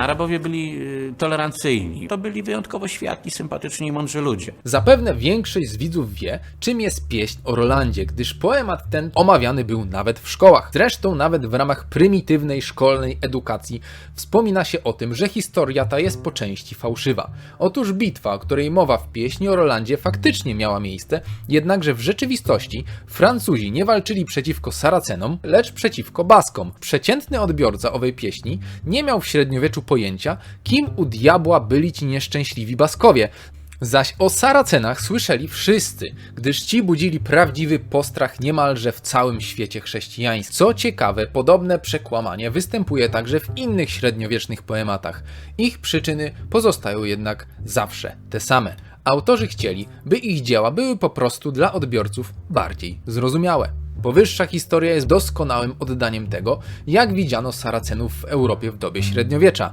Arabowie byli y, tolerancyjni. To byli wyjątkowo światli, sympatyczni i mądrzy ludzie. Zapewne większość z widzów wie, czym jest pieśń o Rolandzie, gdyż poemat ten omawiany był nawet w szkołach. Zresztą nawet w ramach prymitywnej szkolnej edukacji wspomina się o tym, że historia ta jest po części fałszywa. Otóż bitwa, o której mowa w pieśni o Rolandzie faktycznie miała miejsce, jednakże w rzeczywistości Francuzi nie walczyli przeciwko Saracenom, lecz przeciwko Baskom. Przeciętny odbiorca owej pieśni nie miał w średniowieczu pojęcia, kim u diabła byli ci nieszczęśliwi Baskowie, Zaś o Saracenach słyszeli wszyscy, gdyż ci budzili prawdziwy postrach niemalże w całym świecie chrześcijaństwa. Co ciekawe, podobne przekłamanie występuje także w innych średniowiecznych poematach. Ich przyczyny pozostają jednak zawsze te same. Autorzy chcieli, by ich dzieła były po prostu dla odbiorców bardziej zrozumiałe. Powyższa historia jest doskonałym oddaniem tego, jak widziano Saracenów w Europie w dobie średniowiecza.